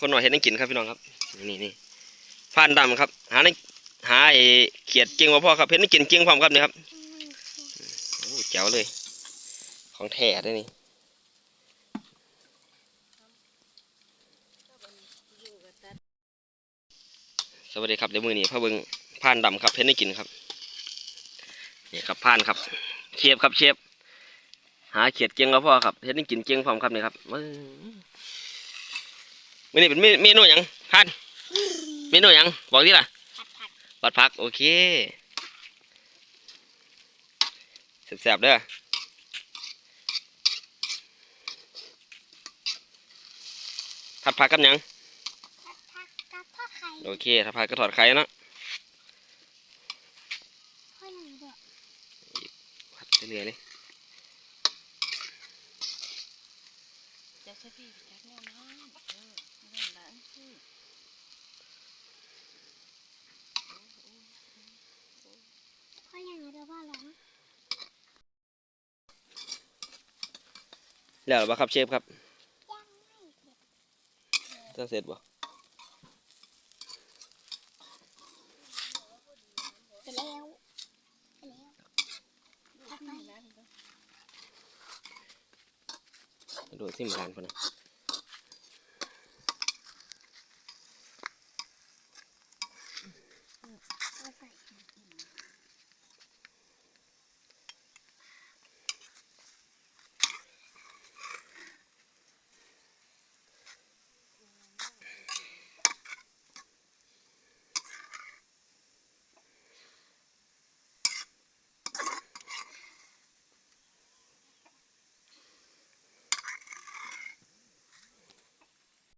คนหน่อยเห็นนังกินครับพี่น้องครับ นี่นี่ผ่านดำครับ หาในหาไอ้เขียดเก่งมาพ่อครับเห็นนังกินเก่งพร้อมครับนี่ครับโอ้แจ๋วเลย ของแท้ด้อนี่สวัสดีครับเดี๋ยวมือนี้พ่อเบิงผ่านดำครับเห็นนังกินครับนี่ครับผ่านครับ เชฟครับเชฟหาเขียดเก่งมาพ่อครับเห็นนังกินเก่งพร้อมครับนี่ครับ มื้อมื่อนี้เป็นเมเมนูหยังผ่านเมนูหยังบอกที่ล่ะผัดผัดปัดพักโอเคแสบๆเด้อผัดผักกับหยังผัดผักกับพ่อไข่โอเคถ้าผัดก็ถอดไข่เนาะพ่อหนึ่งด้วยผัดเรื่อยๆเลย จะใช้พี่จักแนวน้ำเออเรื่องนั้นคือ พ่อยังไงเดี๋ยวพ่อร้องแล้วบ่ครับเชฟครับยังไม่เสร็จจะเสร็จบ่ไปแล้วไปแล้วผัดไปนั้นก็ดูซิมร้านพอนะ